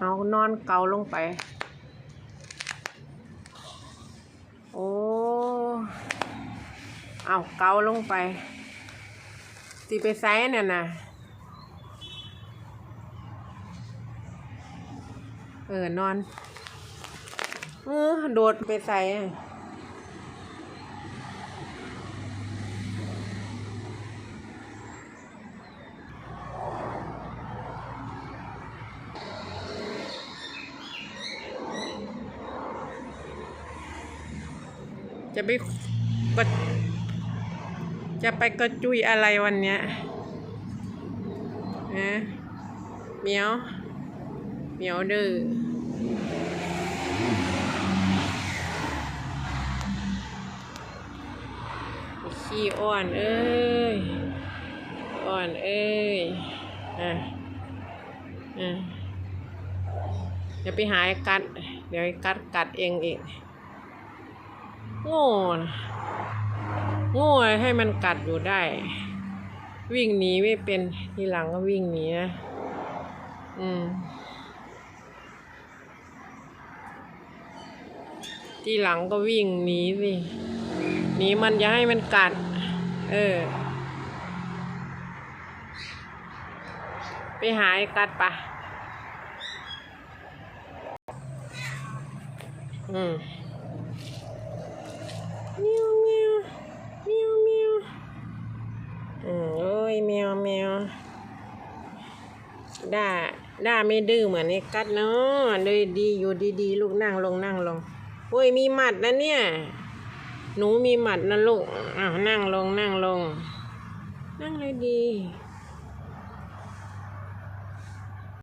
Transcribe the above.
เอานอนเกาลงไป โอ้ เอาเกาลงไปสีไปไซเนี่ยนะเออนอน เออโดดไปใส่ จะไปกดจะไปกระจุยอะไรวันเนี้ยฮะเหมียวเหมียวดื้อขี้อ้อนเอ้ยอ้อนเอ้ย อะ อะ เดี๋ยวไปหาไอ้กัด เดี๋ยวไอ้กัดกัดเองอีก โง่โง่ให้มันกัดอยู่ได้ วิ่งหนีไม่เป็นทีหลังก็วิ่งหนีนะอืมทีหลังก็วิ่งหนีสิหนีมันอย่าให้มันกัด เออ ไปหาไอ้กัดปะอืม เมียวเมียวเมียวเมียวอืมโอ้ยเมียวเมียวด่าด่าไม่ดื้อเหมือนไอ้กัดเนาะเลยดีอยู่ดีๆ ลูกนั่งลงนั่งลงโอ้ยมีหมัดนะเนี่ย หนูมีหมัดนะลูกอ่าวนั่งลงนั่งลง นั่งเลยดี